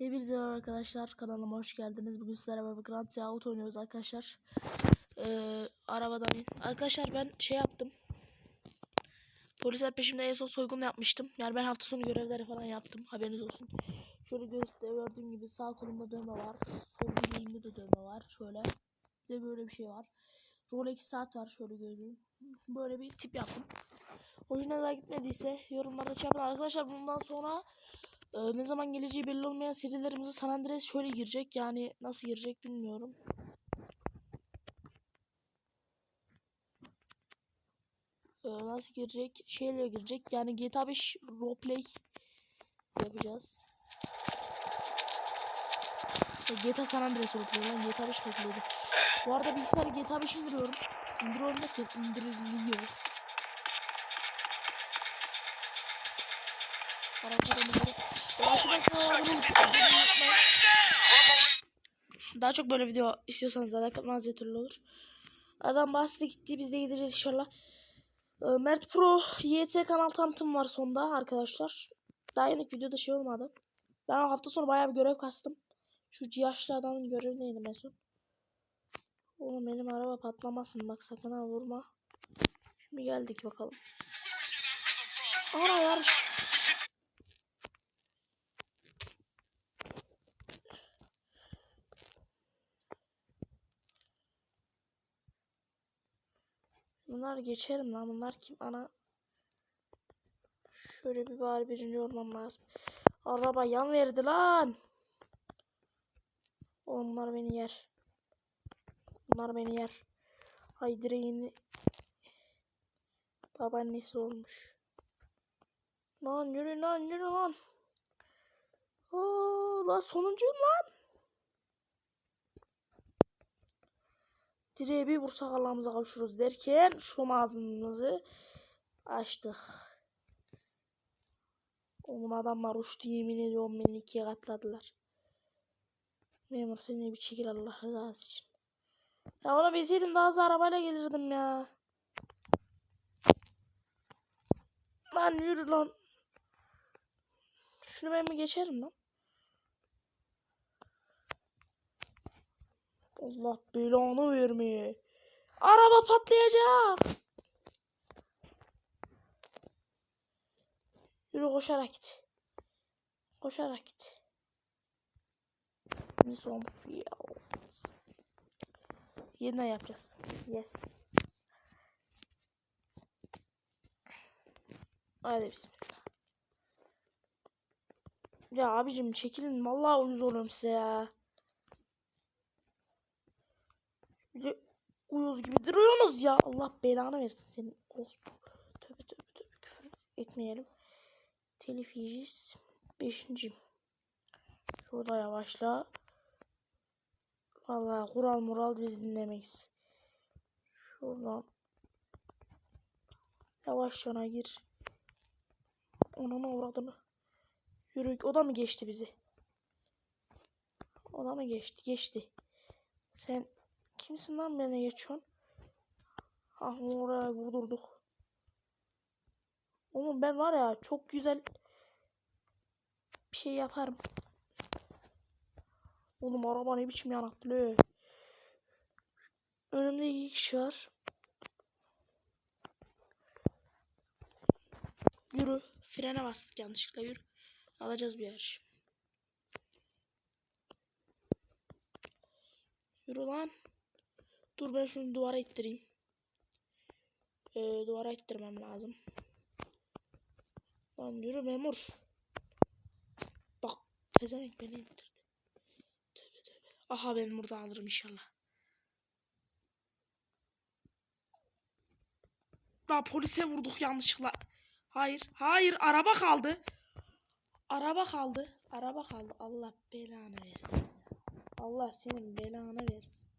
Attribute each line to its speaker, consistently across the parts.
Speaker 1: Hepinize merhaba arkadaşlar kanalıma hoş geldiniz. Bugün sizlerle beraber Grand Theft Auto oynuyoruz arkadaşlar. Ee, arabadan. Arkadaşlar ben şey yaptım. Polisler peşimde en son soygun yapmıştım. Yani ben hafta sonu görevleri falan yaptım. Haberiniz olsun. Şöyle göster gördüğüm gibi sağ kolumda dövme var. Sol bileğimde de dövme var. Şöyle. De böyle bir şey var. Rolex saat var şöyle gördüğüm. Böyle bir tip yaptım. Hoşuna gitmediyse yorumlarda şey. Arkadaşlar bundan sonra ee, ne zaman geleceği belli olmayan serilerimize San Andreas şöyle girecek. Yani nasıl girecek bilmiyorum. Ee, nasıl girecek? Şeyle girecek. Yani GTA 5 roleplay yapacağız. Ya GTA San Andreas roleplay. Ben GTA 5 roleplay'dim. Bu arada bilgisayarı GTA 5 indiriyorum. İndiriyorum derken indiriliyor. Daha çok böyle video istiyorsanız da like atmanız yeterli olur. Adam bahsede gitti. Biz de gideceğiz inşallah. Ee, Mert Pro YT kanal tanıtım var sonda arkadaşlar. Daha yeni videoda şey olmadı. Ben hafta sonu bayağı bir görev kastım. Şu yaşlı adamın görevi neydi son? Oğlum benim araba patlamasın bak sakın ha vurma. Şimdi geldik bakalım. Ana yarış. Bunlar geçerim lan. Bunlar kim? Ana. Şöyle bir bari birinci olmam lazım. Araba yan verdi lan. Onlar beni yer. Bunlar beni yer. Ay direğini. Babaannesi olmuş. Lan yürü lan yürü lan. Oo, lan sonuncuyum lan. Direğe bir vursak Allah'ımıza kavuşuruz derken şu ağzımızı açtık. Oğlum adamlar uçtu yemin ediyorum beni ikiye katladılar. Memur seni bir çekil Allah rızası için. Ya onu bilseydim daha hızlı arabayla gelirdim ya. Lan yürü lan. Şunu ben mi geçerim lan? Allah belanı vermeye. Araba patlayacak. Yürü koşarak git. Koşarak git. Miss fields. Yeniden yapacağız. Yes. Hadi bismillah. Ya abicim çekilin. Vallahi uyuz oluyorum size ya. Uyuz gibi duruyorsunuz ya. Allah belanı versin senin orospu. Tövbe tövbe tövbe küfür etmeyelim. Telif yiyeceğiz. Beşinci. Şurada yavaşla. Vallahi kural mural biz dinlemeyiz. Şuradan. Yavaş yana gir. Onana uğradığını. Yürü. O da mı geçti bizi? O da mı geçti? Geçti. Sen Kimsin lan beni geçiyorsun? Ah oraya vurdurduk. Oğlum ben var ya çok güzel bir şey yaparım. Oğlum araba ne biçim yanaklı. Önümde iki kişi var. Yürü. Frene bastık yanlışlıkla yürü. Alacağız bir yer. Yürü lan. Dur ben şunu duvara ittireyim. Ee, duvara ittirmem lazım. Lan yürü memur. Bak pezevenk beni ittirdi. Tövbe tövbe. Aha ben burada alırım inşallah. Daha polise vurduk yanlışlıkla. Hayır. Hayır. Araba kaldı. Araba kaldı. Araba kaldı. Allah belanı versin. Allah senin belanı versin.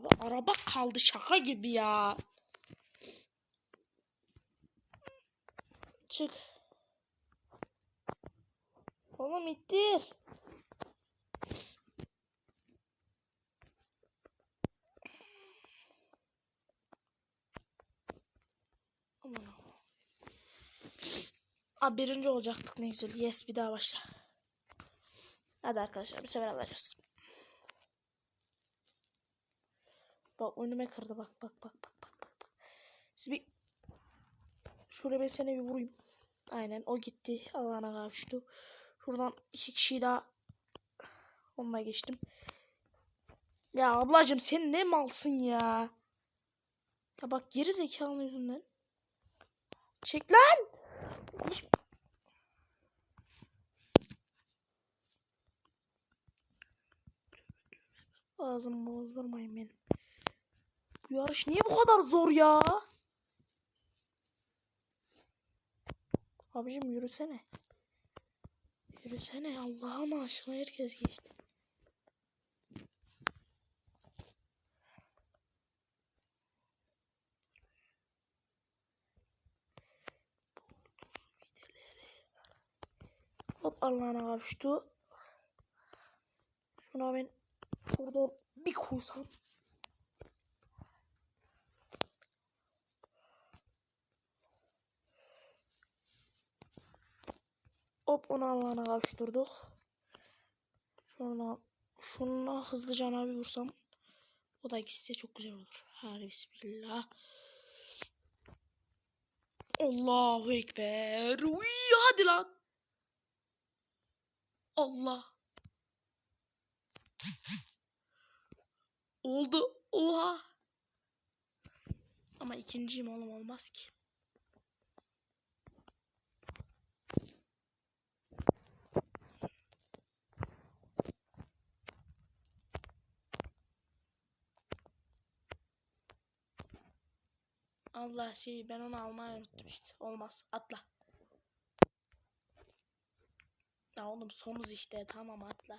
Speaker 1: Abi araba kaldı şaka gibi ya. Çık. Oğlum ittir. Aman Abi birinci olacaktık ne güzel. Yes bir daha başla. Hadi arkadaşlar bir sefer alacağız. Bak önüme kırdı bak bak bak bak bak bak. bak. Bir şöyle ben seni bir vurayım. Aynen o gitti. Allah'ına kavuştu. Şuradan iki kişiyi daha onunla geçtim. Ya ablacığım sen ne malsın ya. Ya bak geri zekalı yüzünden. Çek lan. Ağzımı bozdurmayın benim. Bu yarış niye bu kadar zor ya? Abicim yürüsene. Yürüsene Allah'ın aşkına herkes geçti. Hop Allah'ına kavuştu. Şuna ben buradan bir koysam. Hop onu Allah'ına kavuşturduk. Şuna, şuna hızlıca bir vursam. O da de çok güzel olur. Hadi bismillah. Allahu Ekber. Uy, hadi lan. Allah. Oldu. Oha. Ama ikinciyim oğlum olmaz ki. Allah şey ben onu almayı unuttum işte. Olmaz. Atla. Ya oğlum sonuz işte tamam atla.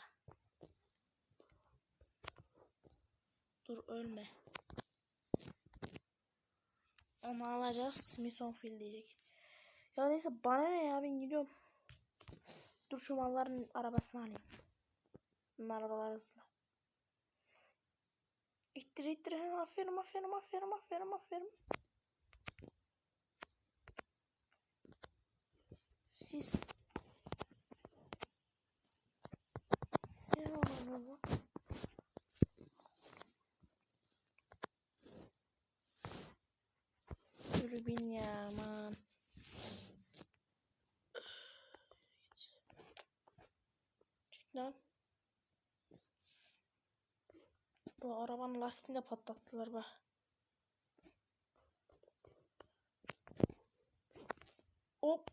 Speaker 1: Dur ölme. Onu alacağız. Smithson Field diyecek. Ya neyse bana ne ya ben gidiyorum. Dur şu malların arabasını alayım. Bunun arabalar hızlı. İttir ittir. Aferin aferin aferin aferin aferin. Siz Ne oluyor bu? Yürü bin ya aman. Lan. Bu arabanın lastiğini de patlattılar bak. Hop.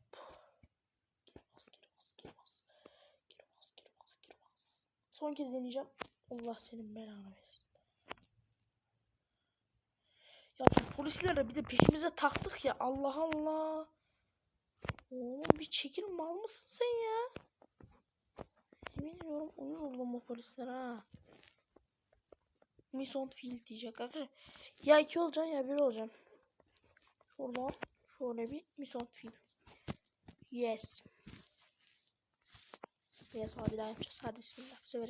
Speaker 1: Son kez deneyeceğim. Allah senin belanı versin. Ya şu polislerle bir de peşimize taktık ya. Allah Allah. Oğlum bir çekil mal mısın sen ya? Yemin ediyorum uyuz oldum bu polisler ha. Mission field diyecek arkadaşlar. Ya iki olacaksın ya bir olacaksın. Şuradan şöyle bir mission field. Yes. Yes abi daha yapacağız. Hadi bismillah. Bu sefer.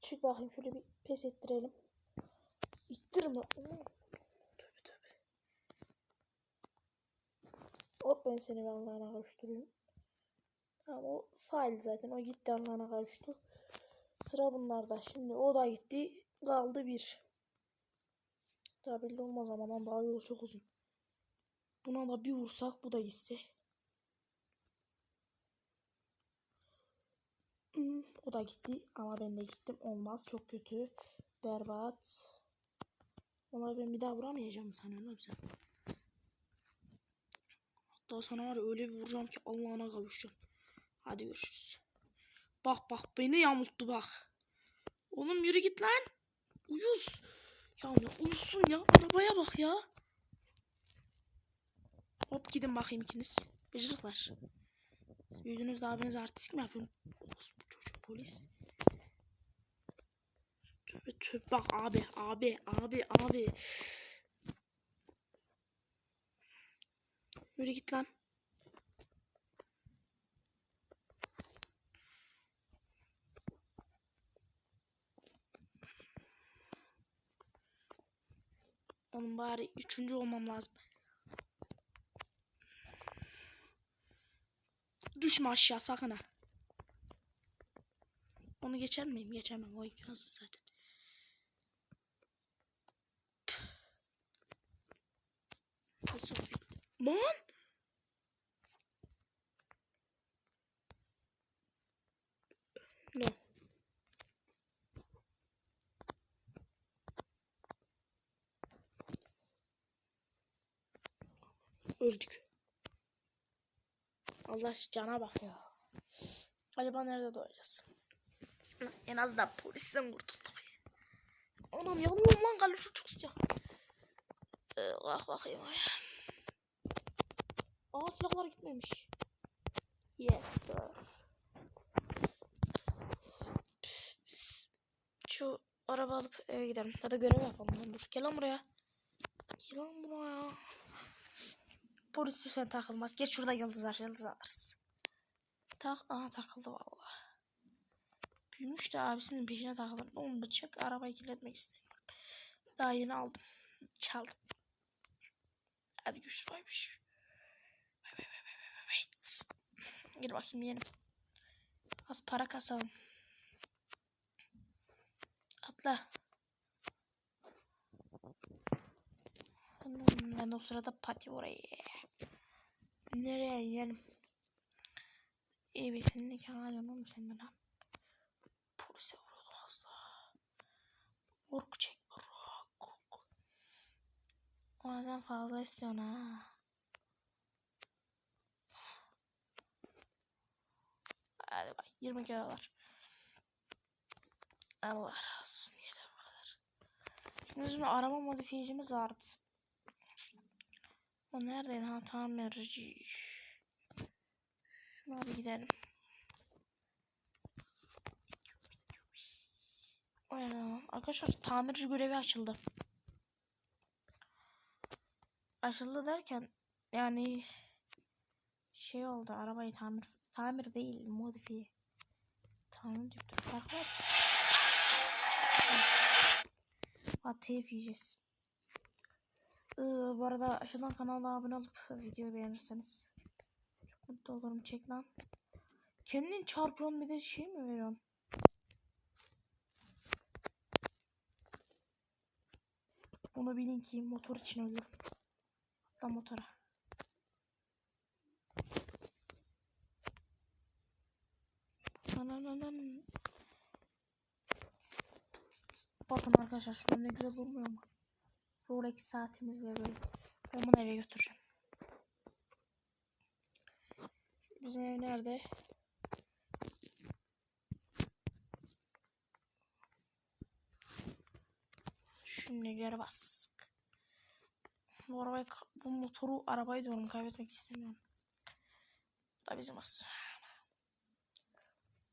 Speaker 1: Çık bakayım şöyle bir pes ettirelim. İttirme. Tövbe tövbe. Hop ben seni bir Allah'ına kavuşturuyorum. Tamam o fail zaten. O gitti Allah'ına kavuştu. Sıra bunlarda. Şimdi o da gitti. Kaldı bir. Daha belli olmaz ama lan daha yol çok uzun. Buna da bir vursak bu da gitse. Hmm, o da gitti ama ben de gittim. Olmaz çok kötü. Berbat. Vallahi ben bir daha vuramayacağım sanıyorum sen. Hatta sana var öyle bir vuracağım ki Allah'ına kavuşacağım. Hadi görüşürüz. Bak bak beni yamulttu bak. Oğlum yürü git lan. Uyuz. Ya ne uyusun ya. Arabaya bak ya. Hop gidin bakayım ikiniz. Siz büyüdünüz de abiniz artistik mi yapıyorsun? Orospu çocuk polis. Tövbe tövbe bak abi abi abi abi. Yürü git lan. Onun bari üçüncü olmam lazım. Düşme aşağı sakın ha. Onu geçer miyim? Geçemem. O imkansız zaten. Lan! Allah cana bak ya. Acaba nerede doğacağız? En azından polisten kurtulduk. Anam yanıyorum lan kalori çok sıcak. Ee, bak bakayım. ay. Aa silahlar gitmemiş. Yes sir. Şu araba alıp eve gidelim. Ya da görev yapalım. Dur gel lan buraya. Gel lan buraya. Polis düzen takılmaz. Geç şurada yıldız var. Yıldız alırız. Tak. Aha takıldı valla. Büyümüş de abisinin peşine takılır. Onu bıçak arabayı kirletmek istemiyorum. Daha yeni aldım. Çaldım. Hadi görüşürüz. Baymış. Gel bakayım yeğenim. Az para kasalım. Atla. Ben o sırada pati oraya. Nereye yiyelim? İyi bir senin nikahını alıyorum oğlum senden ha. Polise vuruyordu hasta. Morg çek. Ona sen fazla istiyorsun ha. Hadi bak 20 kilo var. Allah razı olsun yeter bu kadar. Şimdi bizim araba modifiyecimiz vardı. O neredeydi ha tamirci. Şuna bir gidelim. Arkadaşlar tamirci görevi açıldı. Açıldı derken yani şey oldu arabayı tamir tamir değil modifiye. Tamir diyor. Fark var. Ateş yiyeceğiz. Ee, bu arada aşağıdan kanala abone olup videoyu beğenirseniz çok mutlu olurum. Çek lan. Kendin çarpıyorsun bir de şey mi veriyorsun? Bunu bilin ki motor için ölürüm. Atla motora. Ananana. Bakın arkadaşlar şu ne güzel durmuyor mu? Rolex saatimiz ve böyle. Ben bunu eve götüreceğim. Bizim ev nerede? Şimdi geri bastık. Bu arabayı, bu motoru arabayı diyorum kaybetmek istemiyorum. Bu da bizim olsun.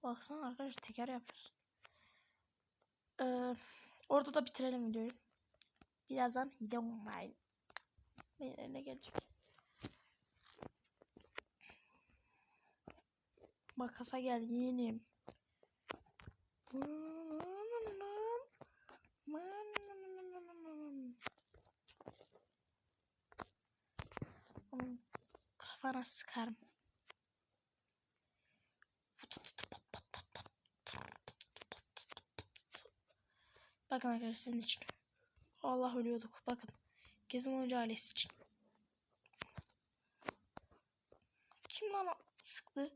Speaker 1: Baksana arkadaşlar teker yapıyorsun. Ee, orada da bitirelim videoyu. Birazdan hide online. Ne gelecek? Makasa gel yeğenim. Kafana sıkarım. Bakın arkadaşlar sizin için. Allah ölüyorduk. Bakın. Gezim oyuncu ailesi için. Kim lan sıktı?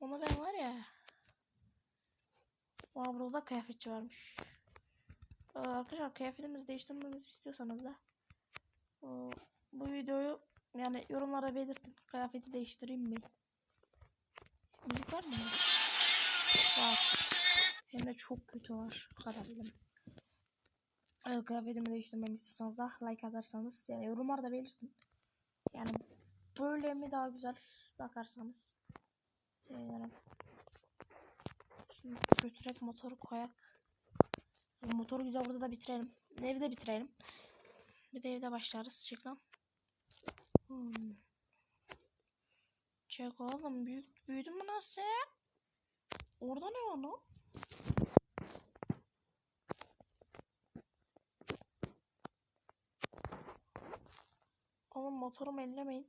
Speaker 1: Ona ben var ya. Aa burada kıyafetçi varmış. Ee, arkadaşlar kıyafetimizi değiştirmemizi istiyorsanız da ee, bu videoyu yani yorumlara belirtin. Kıyafeti değiştireyim mi? Müzik var mı? Var. Hem de çok kötü var. Kadar bilim. Evet, kıyafetimi değiştirmemi istiyorsanız da like atarsanız yani yorumlarda belirtin. Yani böyle mi daha güzel bakarsanız. Yani Şimdi götürek motoru koyak. Motoru güzel burada da bitirelim. Evi de bitirelim. Bir de evde başlarız. Çık lan. Hmm. Çek oğlum. Büyük, büyüdün mü sen? Orada ne var lan? motorumu ellemeyin.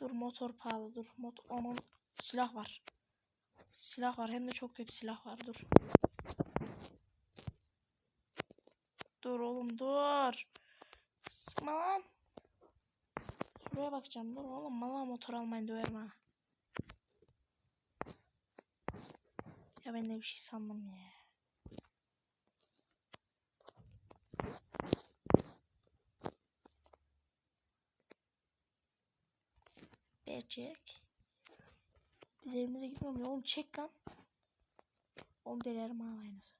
Speaker 1: Dur motor pahalı dur. Motor, onun silah var. Silah var hem de çok kötü silah var dur. Dur oğlum dur. Sıkma lan. Şuraya bakacağım dur oğlum valla motor almayın döverim ha. Ya ben de bir şey sandım ya. Çek. Biz evimize gitmiyoruz. Oğlum çek lan. Oğlum delerim ha aynısı.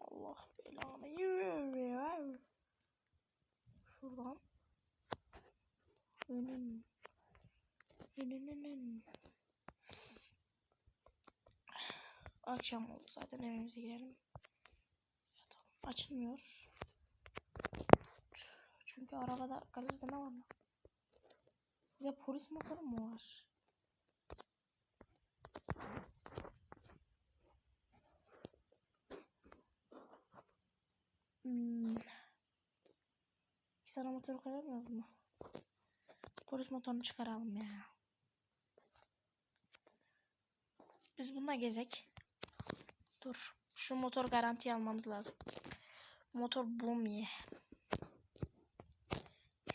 Speaker 1: Allah belanı. Yürü. Şuradan. Önün. Önünün. Akşam oldu zaten evimize girelim. Yatalım. Açılmıyor. Çünkü arabada galeride ne var lan? Bir de polis motoru mu var? Hmm. İki tane motoru koyamıyoruz mu? Polis motorunu çıkaralım ya. Biz bununla gezek. Dur. Şu motor garantiye almamız lazım. Motor boom ye.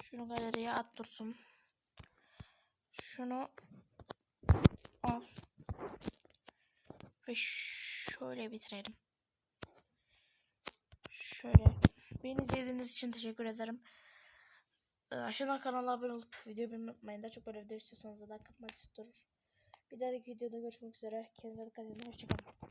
Speaker 1: Şunu galeriye at dursun. Şunu al. Ve şöyle bitirelim. Şöyle. Beni izlediğiniz için teşekkür ederim. Ee, Aşağıdan kanala abone olup videoyu beğenmeyi unutmayın. Daha çok böyle video istiyorsanız da like atmayı tutturur. Bir dahaki videoda görüşmek üzere. Kendinize dikkat edin. Hoşçakalın.